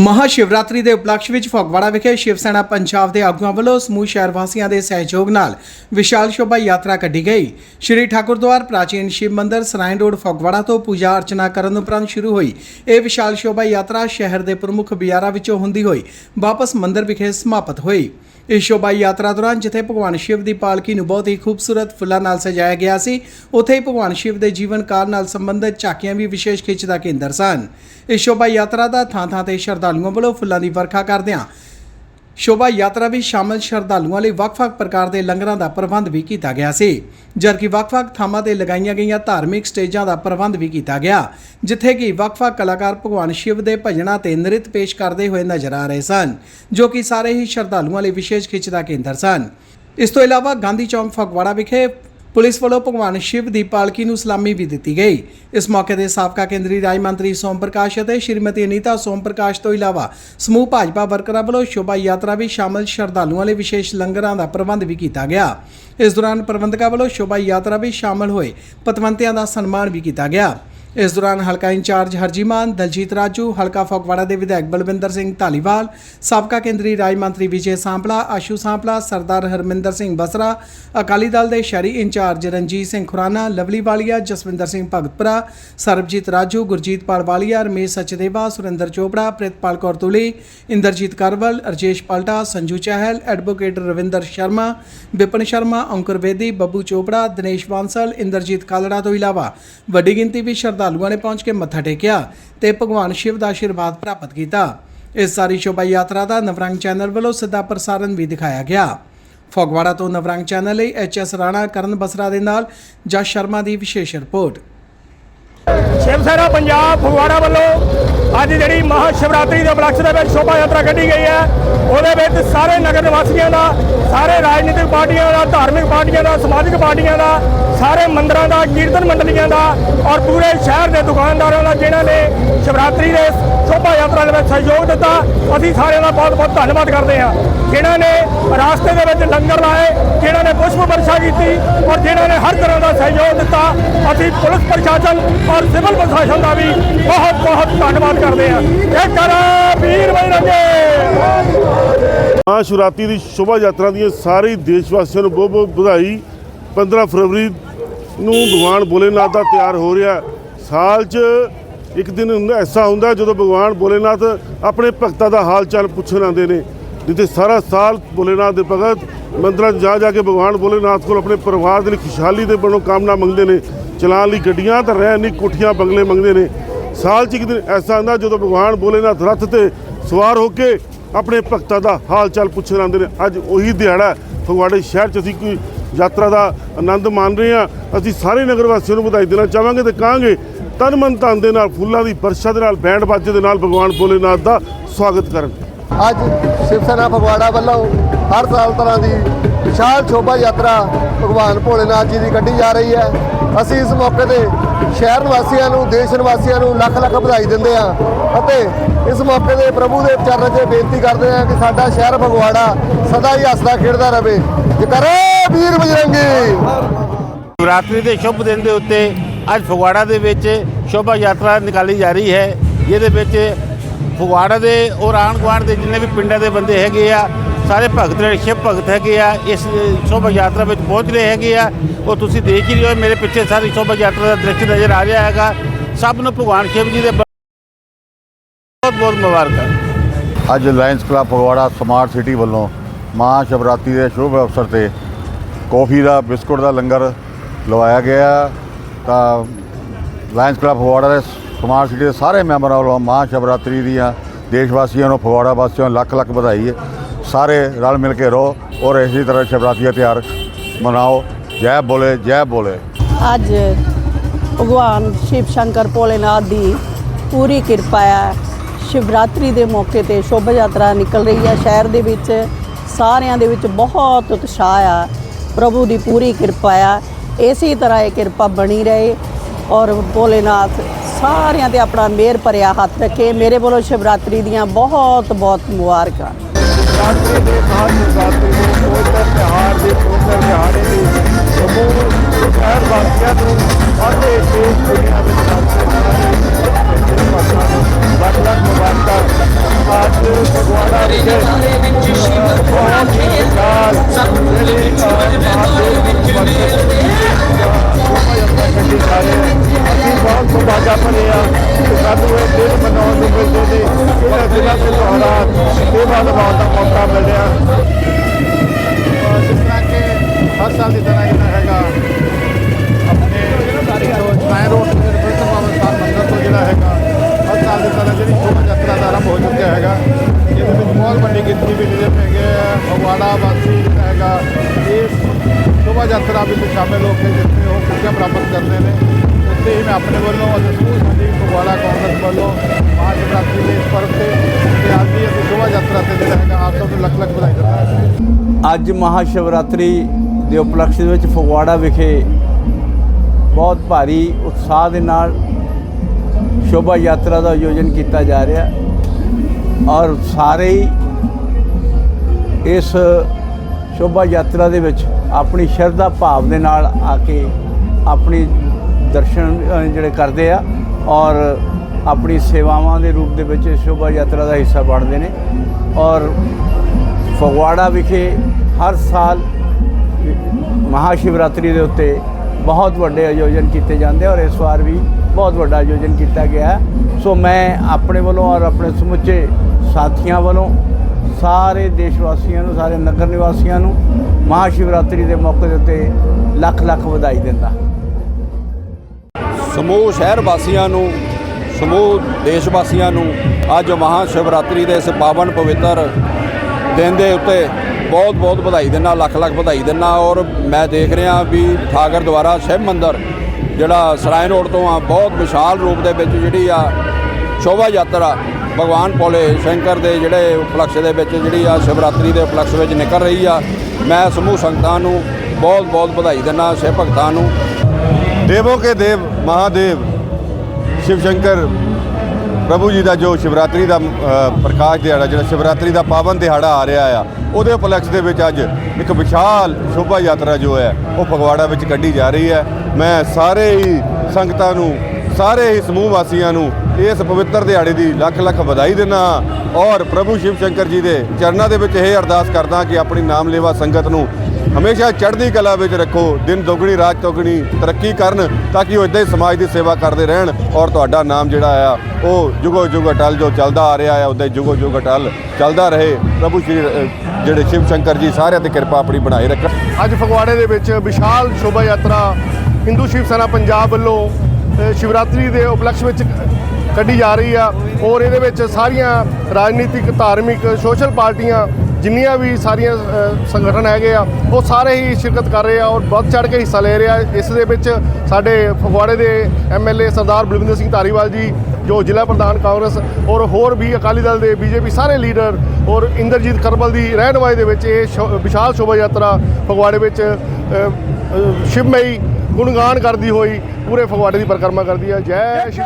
ਮਹਾ ਸ਼ਿਵਰਾਤਰੀ ਦੇ ਉਪਲਕਸ਼ ਵਿੱਚ ਫਗਵਾੜਾ ਵਿਖੇ ਸ਼ਿਵ ਸੈਨਾ ਪੰਜਾਬ ਦੇ ਆਗੂਆਂ ਵੱਲੋਂ ਸਮੂਹ ਸ਼ਹਿਰ ਵਾਸੀਆਂ ਦੇ ਸਹਿਯੋਗ ਨਾਲ ਵਿਸ਼ਾਲ ਸ਼ੋਭਾ ਯਾਤਰਾ ਕੱਢੀ ਗਈ। ਸ਼੍ਰੀ ਠਾਕੁਰਦੁਆਰ ਪ੍ਰਾਚੀਨ ਸ਼ਿਵ ਮੰਦਿਰ ਸਰਾਇਣ ਰੋਡ ਫਗਵਾੜਾ ਤੋਂ ਪੂਜਾ ਅਰਚਨਾ ਕਰਨ ਉਪਰੰਤ ਸ਼ੁਰੂ ਹੋਈ। ਇਹ ਵਿਸ਼ਾਲ ਸ਼ੋਭਾ ਯਾਤਰਾ ਸ਼ਹਿਰ ਦੇ ਪ੍ਰਮੁੱਖ ਬਿਆਰਾਂ ਵਿੱਚੋਂ ਹੁੰਦੀ ਹੋਈ ਵਾਪਸ ਮੰਦਿਰ ਵਿਖੇ ਸਮਾਪਤ ਹੋਈ। ਇਸ ਸ਼ੋਭਾ ਯਾਤਰਾ ਦੌਰਾਨ ਜਿੱਥੇ ਭਗਵਾਨ ਸ਼ਿਵ ਦੀ ਪਾਲਕੀ ਨੂੰ ਬਹੁਤ ਹੀ ਖੂਬਸੂਰਤ ਫੁੱਲਾਂ ਨਾਲ ਸਜਾਇਆ ਗਿਆ ਸੀ, ਉੱਥੇ ਹੀ ਭਗਵਾਨ ਸ਼ਿਵ ਦੇ ਜੀਵਨ ਕਾਲ ਨਾਲ ਸੰਬੰਧਿਤ ਝਾਕੀਆਂ ਵੀ ਵਿਸ਼ੇਸ਼ ਖਿੱਚ ਦਾ ਕੇਂਦਰ ਸਨ। ਇਸ ਸ਼ੋਭਾ ਯਾਤਰਾ ਦਾ ਥਾਂ-ਥਾਂ ਤੇ ਸ਼ਰਧਾਲੂਆਂ ਵੱਲੋਂ ਫੁੱਲਾਂ ਦੀ ਵਰਖਾ ਕਰਦਿਆਂ ਸ਼ੋਭਾ ਯਾਤਰਾ ਵਿੱਚ ਸ਼ਾਮਲ ਸ਼ਰਧਾਲੂਆਂ ਲਈ ਵੱਖ-ਵੱਖ ਪ੍ਰਕਾਰ ਦੇ ਲੰਗਰਾਂ ਦਾ ਪ੍ਰਬੰਧ ਵੀ ਕੀਤਾ ਗਿਆ ਸੀ, ਜਦਕਿ ਵੱਖ-ਵੱਖ ਥਾਵਾਂ ਤੇ ਲਗਾਈਆਂ ਗਈਆਂ ਧਾਰਮਿਕ ਸਟੇਜਾਂ ਦਾ ਪ੍ਰਬੰਧ ਵੀ ਕੀਤਾ ਗਿਆ, ਜਿੱਥੇ ਕਿ ਵੱਖ-ਵੱਖ ਕਲਾਕਾਰ ਭਗਵਾਨ ਸ਼ਿਵ ਦੇ ਭਜਨਾਂ ਤੇ ਨ੍ਰਿਤ ਪੇਸ਼ ਕਰਦੇ ਹੋਏ ਨਜ਼ਰ ਆ ਰਹੇ ਸਨ, ਜੋ ਕਿ ਸਾਰੇ ਹੀ ਸ਼ਰਧਾਲੂਆਂ ਲਈ ਵਿਸ਼ੇਸ਼ ਖਿੱਚ ਦਾ ਕੇਂਦਰ ਸਨ। ਇਸ ਤੋਂ ਇਲਾਵਾ ਗਾਂਧੀ ਚੌਂਕ ਫਗਵਾੜਾ ਵਿਖੇ ਪੁਲਿਸ ਵੱਲੋਂ ਭਗਵਾਨ ਸ਼ਿਵ ਦੀ ਪਾਲਕੀ ਨੂੰ ਸਲਾਮੀ ਵੀ ਦਿੱਤੀ ਗਈ। ਇਸ ਮੌਕੇ ਤੇ ਸਾਬਕਾ ਕੇਂਦਰੀ ਰਾਜ ਮੰਤਰੀ ਸੋਮ ਪ੍ਰਕਾਸ਼ ਅਤੇ ਸ਼੍ਰੀਮਤੀ ਅਨੀਤਾ ਸੋਮ ਪ੍ਰਕਾਸ਼ ਤੋਂ ਇਲਾਵਾ ਸਮੂਹ ਭਾਜਪਾ ਵਰਕਰਾਂ ਵੱਲੋਂ ਸ਼ੋਭਾ ਯਾਤਰਾ ਵਿੱਚ ਸ਼ਾਮਲ ਸ਼ਰਧਾਲੂਆਂ ਲਈ ਵਿਸ਼ੇਸ਼ ਲੰਗਰਾਂ ਦਾ ਪ੍ਰਬੰਧ ਵੀ ਕੀਤਾ ਗਿਆ। ਇਸ ਦੌਰਾਨ ਪ੍ਰਬੰਧਕਾਂ ਵੱਲੋਂ ਸ਼ੋਭਾ ਯਾਤਰਾ ਵਿੱਚ ਸ਼ਾਮਲ ਹੋਏ। ਪਤਵੰਤਿਆਂ ਦਾ ਸਨਮਾਨ ਵੀ ਕੀਤਾ ਗਿਆ। ਇਸ ਦੌਰਾਨ ਹਲਕਾ ਇੰਚਾਰਜ ਹਰਜੀਮਾਨ, ਦਲਜੀਤ ਰਾਜੂ, ਹਲਕਾ ਫਗਵਾੜਾ ਦੇ ਵਿਧਾਇਕ ਬਲਵਿੰਦਰ ਸਿੰਘ ਧਾਲੀਵਾਲ, ਸਾਬਕਾ ਕੇਂਦਰੀ ਰਾਜ ਮੰਤਰੀ ਵਿਜੇ ਸਾਂਪਲਾ, ਆਸ਼ੂ ਸਾਂਪਲਾ, ਸਰਦਾਰ ਹਰਮਿੰਦਰ ਸਿੰਘ ਬਸਰਾ, ਅਕਾਲੀ ਦਲ ਦੇ ਸ਼ਹਿਰੀ in charge Ranjit Singh Khurana, Lovely Walia, Jaswinder Singh Bhagatpura, Sarabjit Raju, Gurjit Pal Walia, Ramesh Sachdeva, Surinder Chopra, Pritpal Kaur Tuli Inderjit Karwal Arjesh Palta, Sanju Chahal, advocate Ravinder Sharma, Vipan Sharma Ankur Bedi, Babbu Chopra, Dinesh Bansal, Inderjit Kalra ਤੋਂ ਇਲਾਵਾ ਵੱਡੀ ਗਿਣਤੀ ਵਿੱਚ ਸ਼ਰਧਾਲੂਆਂ ਨੇ ਪਹੁੰਚ ਕੇ ਮੱਥਾ ਟੇਕਿਆ ਤੇ ਭਗਵਾਨ ਸ਼ਿਵ ਦਾ ਆਸ਼ੀਰਵਾਦ ਪ੍ਰਾਪਤ ਕੀਤਾ। ਇਸ ਸਾਰੀ ਸ਼ੋਭਾ ਯਾਤਰਾ ਦਾ ਨਵਰੰਗ ਚੈਨਲ ਵੱਲੋਂ ਸਿੱਧਾ ਪ੍ਰਸਾਰਣ ਵੀ ਦਿਖਾਇਆ ਗਿਆ। ਫਗਵਾੜਾ ਤੋਂ ਨਵਰੰਗ ਚੈਨਲ ਲਈ ਐਚ ਐਸ ਰਾਣਾ ਕਰਨ ਬਸਰਾ ਦੇ ਨਾਲ ਜਸ ਸ਼ਰਮਾ ਦੀ ਵਿਸ਼ੇਸ਼ ਰਿਪੋਰਟ। ਸ਼ਿਵ ਸੈਨਾ ਪੰਜਾਬ ਫਗਵਾੜਾ ਵੱਲੋਂ ਅੱਜ ਜਿਹੜੀ ਮਹਾ ਸ਼ਿਵਰਾਤਰੀ ਦੇ ਉਪਲਕਸ਼ ਦੇ ਵਿੱਚ ਸ਼ੋਭਾ ਯਾਤਰਾ ਕੱਢੀ ਗਈ ਹੈ। ਉਹਦੇ ਵਿੱਚ ਸਾਰੇ ਨਗਰ ਨਿਵਾਸੀਆਂ ਦਾ, ਸਾਰੇ ਰਾਜਨੀਤਿਕ ਪਾਰਟੀਆਂ ਦਾ, ਧਾਰਮਿਕ ਪਾਰਟੀਆਂ ਦਾ, ਸਮਾਜਿਕ ਪਾਰਟੀਆਂ ਦਾ, ਸਾਰੇ ਮੰਦਰਾਂ ਦਾ, ਕੀਰਤਨ ਮੰਡਲੀਆਂ ਦਾ ਔਰ ਪੂਰੇ ਸ਼ਹਿਰ ਦੇ ਦੁਕਾਨਦਾਰਾਂ ਦਾ ਜਿਨ੍ਹਾਂ ਨੇ ਸ਼ਿਵਰਾਤਰੀ ਦੇ ਸ਼ੋਭਾ ਯਾਤਰਾ ਦੇ ਵਿੱਚ ਸਹਿਯੋਗ ਦਿੱਤਾ, ਅਸੀਂ ਸਾਰਿਆਂ ਦਾ ਬਹੁਤ ਬਹੁਤ ਧੰਨਵਾਦ ਕਰਦੇ ਹਾਂ। ਜਿਨ੍ਹਾਂ ਨੇ ਰਾਸਤੇ ਦੇ ਵਿੱਚ ਲੰਗਰ ਲਾਏ, ਜਿਨ੍ਹਾਂ ਨੇ ਪੁਸ਼ਪ ਵਰਸ਼ਾ ਕੀਤੀ ਔਰ ਜਿਨ੍ਹਾਂ ਨੇ ਹਰ ਤਰ੍ਹਾਂ ਦਾ ਸਹਿਯੋਗ ਦਿੱਤਾ ਅਸੀਂ ਪੁਲਿਸ ਪ੍ਰਸ਼ਾਸਨ ਔਰ ਸਿਵਲ ਪ੍ਰਸ਼ਾਸਨ ਦਾ ਵੀ ਬਹੁਤ ਬਹੁਤ ਧੰਨਵਾਦ ਕਰਦੇ ਹਾਂ। ਇਹ ਕਰ ਵੀਰ ਬਜਰੰਗੇ ਮਹਾਂ ਸ਼ਿਵਰਾਤਰੀ ਦੀ ਸ਼ੋਭਾ ਯਾਤਰਾ ਦੀਆਂ ਸਾਰੇ ਦੇਸ਼ ਵਾਸੀਆਂ ਨੂੰ ਬਹੁਤ ਬਹੁਤ ਵਧਾਈ। 15 ਫਰਵਰੀ ਨੂੰ ਭਗਵਾਨ ਭੋਲੇਨਾਥ ਦਾ ਤਿਆਰ ਹੋ ਰਿਹਾ ਸਾਲ 'ਚ ਇੱਕ ਦਿਨ ਹੁੰਦਾ, ਐਸਾ ਹੁੰਦਾ ਜਦੋਂ ਭਗਵਾਨ ਭੋਲੇਨਾਥ ਆਪਣੇ ਭਗਤਾਂ ਦਾ ਹਾਲ ਚਾਲ ਪੁੱਛਣ ਆਉਂਦੇ ਨੇ। ਜਿੱਥੇ ਸਾਰਾ ਸਾਲ ਭੋਲੇਨਾਥ ਦੇ ਭਗਤ ਮੰਦਰਾਂ 'ਚ ਜਾ ਜਾ ਕੇ ਭਗਵਾਨ ਭੋਲੇਨਾਥ ਕੋਲ ਆਪਣੇ ਪਰਿਵਾਰ ਦੇ ਲਈ ਖੁਸ਼ਹਾਲੀ ਦੇ ਬਣੋ ਕਾਮਨਾ ਮੰਗਦੇ ਨੇ, ਚਲਾਉਣ ਲਈ ਗੱਡੀਆਂ ਤਾਂ ਰਹਿਣ ਲਈ ਕੋਠੀਆਂ ਬੰਗਲੇ ਮੰਗਦੇ ਨੇ। ਸਾਲ 'ਚ ਇੱਕ ਦਿਨ ਐਸਾ ਹੁੰਦਾ ਜਦੋਂ ਭਗਵਾਨ ਭੋਲੇਨਾਥ ਰੱਥ ਤੇ ਸਵਾਰ ਹੋ ਕੇ ਆਪਣੇ ਭਗਤਾਂ ਦਾ ਹਾਲ ਚਾਲ ਪੁੱਛਣ ਆਉਂਦੇ ਨੇ। ਅੱਜ ਉਹੀ ਦਿਹਾੜਾ ਹੈ। ਫਗਵਾੜੇ ਸ਼ਹਿਰ 'ਚ ਅਸੀਂ ਕੋਈ ਯਾਤਰਾ ਦਾ ਆਨੰਦ ਮਾਣ ਰਹੇ ਹਾਂ। ਅਸੀਂ ਸਾਰੇ ਨਗਰ ਵਾਸੀਆਂ ਨੂੰ ਵਧਾਈ ਦੇਣਾ ਚਾਹਾਂਗੇ ਤੇ ਕਹਾਂਗੇ, ਤਨ ਮਨ ਧਨ ਦੇ ਨਾਲ ਫੁੱਲਾਂ ਦੀ ਵਰਸ਼ਾ ਦੇ ਨਾਲ ਬੈਂਡ ਬਾਜੇ ਦੇ ਨਾਲ ਭਗਵਾਨ ਭੋਲੇਨਾਥ ਦਾ ਸਵਾਗਤ ਕਰਨ। ਅੱਜ ਸ਼ਿਵ ਸੈਨਾ ਫਗਵਾੜਾ ਵੱਲੋਂ ਹਰ ਸਾਲ ਤਰ੍ਹਾਂ ਦੀ ਵਿਸ਼ਾਲ ਸ਼ੋਭਾ ਯਾਤਰਾ ਭਗਵਾਨ ਭੋਲੇਨਾਥ ਜੀ ਦੀ ਕੱਢੀ ਜਾ ਰਹੀ ਹੈ। ਅਸੀਂ ਇਸ ਮੌਕੇ ਤੇ ਸ਼ਹਿਰ ਨਿਵਾਸੀਆਂ ਨੂੰ, ਦੇਸ਼ ਨਿਵਾਸੀਆਂ ਨੂੰ ਲੱਖ ਲੱਖ ਵਧਾਈ ਦਿੰਦੇ ਹਾਂ ਅਤੇ ਇਸ ਮੌਕੇ ਤੇ ਪ੍ਰਭੂ ਦੇ ਚਰਨਾਂ 'ਚ ਬੇਨਤੀ ਕਰਦੇ ਹਾਂ ਕਿ ਸਾਡਾ ਸ਼ਹਿਰ ਫਗਵਾੜਾ ਸਦਾ ਹੀ ਹੱਸਦਾ ਖੇਡਦਾ ਰਹੇ। ਜਕਰੇ ਵੀਰ ਬਜਰੰਗੀ! ਸ਼ਿਵਰਾਤਰੀ ਦੇ ਸ਼ੁਭ ਦਿਨ ਦੇ ਉੱਤੇ ਅੱਜ ਫਗਵਾੜਾ ਦੇ ਵਿੱਚ ਸ਼ੋਭਾ ਯਾਤਰਾ ਨਿਕਾਲੀ ਜਾ ਰਹੀ ਹੈ। ਜਿਹਦੇ ਵਿੱਚ ਫਗਵਾੜਾ ਦੇ ਔਰ ਆਂਢ ਗੁਆਂਢ ਦੇ ਜਿੰਨੇ ਵੀ ਪਿੰਡਾਂ ਦੇ ਬੰਦੇ ਹੈਗੇ ਆ, ਸਾਰੇ ਭਗਤ ਜਿਹੜੇ ਸ਼ਿਵ ਭਗਤ ਹੈਗੇ ਆ, ਇਸ ਸ਼ੋਭਾ ਯਾਤਰਾ ਵਿੱਚ ਪਹੁੰਚ ਰਹੇ ਹੈਗੇ ਆ, ਉਹ ਤੁਸੀਂ ਦੇਖ ਹੀ ਰਹੇ ਹੋ, ਮੇਰੇ ਪਿੱਛੇ ਸਾਰੀ ਸ਼ੋਭਾ ਯਾਤਰਾ ਦਾ ਦ੍ਰਿਸ਼ ਨਜ਼ਰ ਆ ਰਿਹਾ ਹੈਗਾ। ਸਭ ਨੂੰ ਭਗਵਾਨ ਸ਼ਿਵ ਜੀ ਦੇ ਬਹੁਤ ਬਹੁਤ ਮੁਬਾਰਕਾਂ। ਅੱਜ Lions Club Phagwara smart city ਵੱਲੋਂ ਮਹਾਂ ਸ਼ਿਵਰਾਤਰੀ ਦੇ ਸ਼ੁਭ ਅਵਸਰ ਤੇ ਕੌਫੀ ਦਾ, ਬਿਸਕੁਟ ਦਾ ਲੰਗਰ ਲਵਾਇਆ ਗਿਆ। ਤਾਂ ਲਾਇਨਸ ਕਲੱਬ ਫਗਵਾੜਾ ਦੇ ਸਮਾਰਟ ਸਿਟੀ ਦੇ ਸਾਰੇ ਮੈਂਬਰਾਂ ਵੱਲੋਂ ਮਹਾਂ ਸ਼ਿਵਰਾਤਰੀ ਦੀਆਂ ਦੇਸ਼ ਵਾਸੀਆਂ ਨੂੰ ਫਗਵਾੜਾ ਵਾਸੀਆਂ ਨੂੰ ਲੱਖ ਲੱਖ ਵਧਾਈ ਹੈ। ਸਾਰੇ ਰਲ ਮਿਲ ਕੇ ਰਹੋ ਔਰ ਇਸੇ ਤਰ੍ਹਾਂ ਸ਼ਿਵਰਾਤਰੀ ਦਾ ਤਿਉਹਾਰ ਮਨਾਓ। ਜੈ ਬੋਲੇ ਜੈ ਬੋਲੇ। ਅੱਜ ਭਗਵਾਨ ਸ਼ਿਵ ਸ਼ੰਕਰ ਭੋਲੇਨਾਥ ਦੀ ਪੂਰੀ ਕਿਰਪਾ ਹੈ। ਸ਼ਿਵਰਾਤਰੀ ਦੇ ਮੌਕੇ ਤੇ ਸ਼ੋਭਾ ਯਾਤਰਾ ਨਿਕਲ ਰਹੀ ਹੈ। ਸ਼ਹਿਰ ਦੇ ਵਿੱਚ ਸਾਰਿਆਂ ਦੇ ਵਿੱਚ ਬਹੁਤ ਉਤਸ਼ਾਹ ਆ। ਪ੍ਰਭੂ ਦੀ ਪੂਰੀ ਕਿਰਪਾ ਆ। ਇਸੇ ਤਰ੍ਹਾਂ ਇਹ ਕਿਰਪਾ ਬਣੀ ਰਹੇ ਔਰ ਭੋਲੇਨਾਥ ਸਾਰਿਆਂ ਤੇ ਆਪਣਾ ਮਿਹਰ ਭਰਿਆ ਹੱਥ ਰੱਖੇ। ਮੇਰੇ ਵੱਲੋਂ ਸ਼ਿਵਰਾਤਰੀ ਦੀਆਂ ਬਹੁਤ ਬਹੁਤ ਮੁਬਾਰਕਾਂ। ਸੇਵਾ ਨਿਭਾਉਣ ਦਾ ਮੌਕਾ ਮਿਲਿਆ। ਜਿਸ ਤਰ੍ਹਾਂ ਕਿ ਹਰ ਸਾਲ ਦੀ ਤਰ੍ਹਾਂ ਜਿਹੜਾ ਹੈਗਾ, ਆਪਣੇ ਜੋ ਮੈਂ ਰੋਡ ਤੇ ਰਵਿੰਦਰ ਬਾਬਾ ਸਾਹਿਬ ਮੰਦਰ ਤੋਂ ਜਿਹੜਾ ਹੈਗਾ, ਹਰ ਸਾਲ ਦੀ ਤਰ੍ਹਾਂ ਜਿਹੜੀ ਸ਼ੋਭਾ ਯਾਤਰਾ ਦਾ ਆਰੰਭ ਹੋ ਚੁੱਕਿਆ ਹੈਗਾ। ਜਿਹਦੇ ਵਿੱਚ ਬਹੁਤ ਵੱਡੀ ਗਿਣਤੀ ਵਿੱਚ ਜਿਹੜੇ ਹੈਗੇ ਆ, ਫਗਵਾੜਾ, ਵਾਸੀ ਜਿਹੜਾ ਹੈਗਾ, ਇਸ ਸ਼ੋਭਾ ਯਾਤਰਾ ਵਿੱਚ ਸ਼ਾਮਿਲ ਹੋ ਕੇ ਜਿੱਥੇ ਉਹ ਖੁਸ਼ੀਆਂ ਪ੍ਰਾਪਤ ਕਰਦੇ ਨੇ, ਉੱਥੇ ਹੀ ਮੈਂ ਆਪਣੇ ਵੱਲੋਂ ਅਤੇ ਸਮੂਹ ਸਾਡੀ ਫਗਵਾੜਾ ਕਾਂਗਰਸ ਵੱਲੋਂ ਮਹਾਸ਼ਿਵਰਾਤਰੀ ਦੇ ਇਸ ਪਰਵ ਤੇ ਤੇ ਅੱਜ ਦੀ ਅਸੀਂ ਸ਼ੋਭਾ ਯਾਤਰਾ ਤੇ ਜਿਹੜਾ ਹੈਗਾ ਆਪ ਸਭ ਨੂੰ ਲੱਖ ਲੱਖ ਵਧਾਈ ਦਿੰਦਾ ਅੱਜ ਮਹਾਸ਼ਿਵਰਾਤਰੀ ਦੇ ਉਪਲਕਸ਼ ਦੇ ਵਿੱਚ ਫਗਵਾੜਾ ਵਿਖੇ ਬਹੁਤ ਭਾਰੀ ਉਤਸ਼ਾਹ ਦੇ ਨਾਲ ਸ਼ੋਭਾ ਯਾਤਰਾ ਦਾ ਆਯੋਜਨ ਕੀਤਾ ਜਾ ਰਿਹਾ ਔਰ ਸਾਰੇ ਹੀ ਇਸ ਸ਼ੋਭਾ ਯਾਤਰਾ ਦੇ ਵਿੱਚ ਆਪਣੀ ਸ਼ਰਧਾ ਭਾਵ ਦੇ ਨਾਲ ਆ ਕੇ ਆਪਣੀ ਦਰਸ਼ਨ ਜਿਹੜੇ ਕਰਦੇ ਆ। ਔਰ ਆਪਣੀ ਸੇਵਾਵਾਂ ਦੇ ਰੂਪ ਦੇ ਵਿੱਚ ਸ਼ੋਭਾ ਯਾਤਰਾ ਦਾ ਹਿੱਸਾ ਬਣਦੇ ਨੇ ਔਰ ਫਗਵਾੜਾ ਵਿਖੇ ਹਰ ਸਾਲ ਮਹਾਸ਼ਿਵਰਾਤਰੀ ਦੇ ਉੱਤੇ ਬਹੁਤ ਵੱਡੇ ਆਯੋਜਨ ਕੀਤੇ ਜਾਂਦੇ ਔਰ ਇਸ ਵਾਰ ਵੀ ਬਹੁਤ ਵੱਡਾ ਆਯੋਜਨ ਕੀਤਾ ਗਿਆ ਹੈ। ਸੋ ਮੈਂ ਆਪਣੇ ਵੱਲੋਂ ਔਰ ਆਪਣੇ ਸਮੁੱਚੇ ਸਾਥੀਆਂ ਵੱਲੋਂ ਸਾਰੇ ਦੇਸ਼ ਵਾਸੀਆਂ ਨੂੰ, ਸਾਰੇ ਨਗਰ ਨਿਵਾਸੀਆਂ ਨੂੰ ਮਹਾਸ਼ਿਵਰਾਤਰੀ ਦੇ ਮੌਕੇ ਦੇ ਉੱਤੇ ਲੱਖ ਲੱਖ ਵਧਾਈ ਦਿੰਦਾ ਸਮੂਹ ਸ਼ਹਿਰ ਵਾਸੀਆਂ ਨੂੰ, ਸਮੂਹ ਦੇਸ਼ ਵਾਸੀਆਂ ਨੂੰ ਅੱਜ ਮਹਾ ਸ਼ਿਵਰਾਤਰੀ ਦੇ ਇਸ ਪਾਵਨ ਪਵਿੱਤਰ ਦਿਨ ਦੇ ਉੱਤੇ ਬਹੁਤ ਬਹੁਤ ਵਧਾਈ ਦਿੰਦਾ, ਲੱਖ ਲੱਖ ਵਧਾਈ ਦਿੰਦਾ ਔਰ ਮੈਂ ਦੇਖ ਰਿਹਾ ਵੀ ਠਾਕਰ ਦੁਆਰਾ ਸ਼ਿਵ ਮੰਦਰ, ਜਿਹੜਾ ਸਰਾਇਨ ਰੋਡ ਤੋਂ ਆ, ਬਹੁਤ ਵਿਸ਼ਾਲ ਰੂਪ ਦੇ ਵਿੱਚ ਜਿਹੜੀ ਆ ਸ਼ੋਭਾ ਯਾਤਰਾ ਭਗਵਾਨ ਭੋਲੇ ਸ਼ੰਕਰ ਦੇ ਜਿਹੜੇ ਉਪਲਕਸ਼ ਦੇ ਵਿੱਚ ਜਿਹੜੀ ਆ ਸ਼ਿਵਰਾਤਰੀ ਦੇ ਉਪਲਕਸ਼ ਵਿੱਚ ਨਿਕਲ ਰਹੀ ਆ, ਮੈਂ ਸਮੂਹ ਸੰਗਤਾਂ ਨੂੰ ਬਹੁਤ ਬਹੁਤ ਵਧਾਈ ਦਿੰਦਾ, ਸ਼ਿਵ ਭਗਤਾਂ ਨੂੰ ਦੇਵੋ ਕੇ ਦੇਵ, ਮਹਾਦੇਵ ਸ਼ਿਵ ਸ਼ੰਕਰ ਪ੍ਰਭੂ ਜੀ ਦਾ ਜੋ ਸ਼ਿਵਰਾਤਰੀ ਦਾ ਪ੍ਰਕਾਸ਼ ਦਿਹਾੜਾ, ਜਿਹੜਾ ਸ਼ਿਵਰਾਤਰੀ ਦਾ ਪਾਵਨ ਦਿਹਾੜਾ ਆ ਰਿਹਾ ਆ, ਉਹਦੇ ਉਪਲਕਸ਼ ਦੇ ਵਿੱਚ ਅੱਜ ਇੱਕ ਵਿਸ਼ਾਲ ਸ਼ੋਭਾ ਯਾਤਰਾ ਜੋ ਹੈ, ਉਹ ਫਗਵਾੜਾ ਵਿੱਚ ਕੱਢੀ ਜਾ ਰਹੀ ਹੈ। ਮੈਂ ਸਾਰੇ ਹੀ ਸੰਗਤਾਂ ਨੂੰ, ਸਾਰੇ ਹੀ ਸਮੂਹ ਵਾਸੀਆਂ ਨੂੰ ਇਸ ਪਵਿੱਤਰ ਦਿਹਾੜੇ ਦੀ ਲੱਖ ਲੱਖ ਵਧਾਈ ਦਿੰਦਾ ਹਾਂ ਔਰ ਪ੍ਰਭੂ ਸ਼ਿਵ ਸ਼ੰਕਰ ਜੀ ਦੇ ਚਰਨਾਂ ਦੇ ਵਿੱਚ ਇਹ ਅਰਦਾਸ ਕਰਦਾ ਕਿ ਆਪਣੀ ਨਾਮ ਲੈਵਾ ਸੰਗਤ ਨੂੰ ਹਮੇਸ਼ਾ ਚੜ੍ਹਦੀ ਕਲਾ ਵਿੱਚ ਰੱਖੋ, ਦਿਨ ਦੁਗਣੀ, ਰਾਤ ਚੌਗਣੀ ਤਰੱਕੀ ਕਰਨ ਤਾਂ ਕਿ ਉਹ ਇਦਾਂ ਹੀ ਸਮਾਜ ਦੀ ਸੇਵਾ ਕਰਦੇ ਰਹਿਣ ਔਰ ਤੁਹਾਡਾ ਨਾਮ ਜਿਹੜਾ ਆ, ਉਹ ਜੁਗੋ ਜੁਗ ਅਟਲ ਜੋ ਚੱਲਦਾ ਆ ਰਿਹਾ ਆ ਉਦਾਂ ਜੁਗੋ ਜੁਗ ਅਟਲ ਚੱਲਦਾ ਰਹੇ। ਪ੍ਰਭੂ ਸ਼੍ਰੀ ਜਿਹੜੇ ਸ਼ਿਵ ਸ਼ੰਕਰ ਜੀ ਸਾਰਿਆਂ ਤੇ ਕਿਰਪਾ ਆਪਣੀ ਬਣਾਈ ਰੱਖਣ। ਅੱਜ ਫਗਵਾੜੇ ਦੇ ਵਿੱਚ ਵਿਸ਼ਾਲ ਸ਼ੋਭਾ ਯਾਤਰਾ ਹਿੰਦੂ ਸ਼ਿਵ ਸੈਨਾ ਪੰਜਾਬ ਵੱਲੋਂ ਸ਼ਿਵਰਾਤਰੀ ਦੇ ਉਪਲਕਸ਼ ਵਿੱਚ ਕੱਢੀ ਜਾ ਰਹੀ ਆ ਔਰ ਇਹਦੇ ਵਿੱਚ ਸਾਰੀਆਂ ਰਾਜਨੀਤਿਕ, ਧਾਰਮਿਕ, ਸੋਸ਼ਲ ਪਾਰਟੀਆਂ ਜਿੰਨੀਆਂ ਵੀ ਸਾਰੀਆਂ ਸੰਗਠਨ ਹੈਗੇ ਆ, ਉਹ ਸਾਰੇ ਹੀ ਸ਼ਿਰਕਤ ਕਰ ਰਹੇ ਆ ਔਰ ਵੱਧ ਚੜ ਕੇ ਹਿੱਸਾ ਲੈ ਰਹੇ ਆ। ਇਸ ਦੇ ਵਿੱਚ ਸਾਡੇ ਫਗਵਾੜੇ ਦੇ ਐਮਐਲਏ ਸਰਦਾਰ ਬਲਵਿੰਦਰ ਸਿੰਘ ਧਾਰੀਵਾਲ ਜੀ, ਜੋ ਜ਼ਿਲ੍ਹਾ ਪ੍ਰਧਾਨ ਕਾਂਗਰਸ ਔਰ ਹੋਰ ਵੀ ਅਕਾਲੀ ਦਲ ਦੇ ਬੀਜੇਪੀ ਸਾਰੇ ਲੀਡਰ ਔਰ ਇੰਦਰਜੀਤ ਕਰਬਲ ਦੀ ਰਹਿਨੁਮਾਈ ਦੇ ਵਿੱਚ ਇਹ ਸ਼ੋ- ਵਿਸ਼ਾਲ ਸ਼ੋਭਾ ਯਾਤਰਾ ਫਗਵਾੜੇ ਵਿੱਚ ਸ਼ਿਵਮਈ ਗੁਣਗਾਨ ਕਰਦੀ ਹੋਈ ਪੂਰੇ ਫਗਵਾੜੇ ਦੀ ਪਰਿਕਰਮਾ ਕਰਦੀ ਹੈ ਜੈ ਸ਼ਿਵ।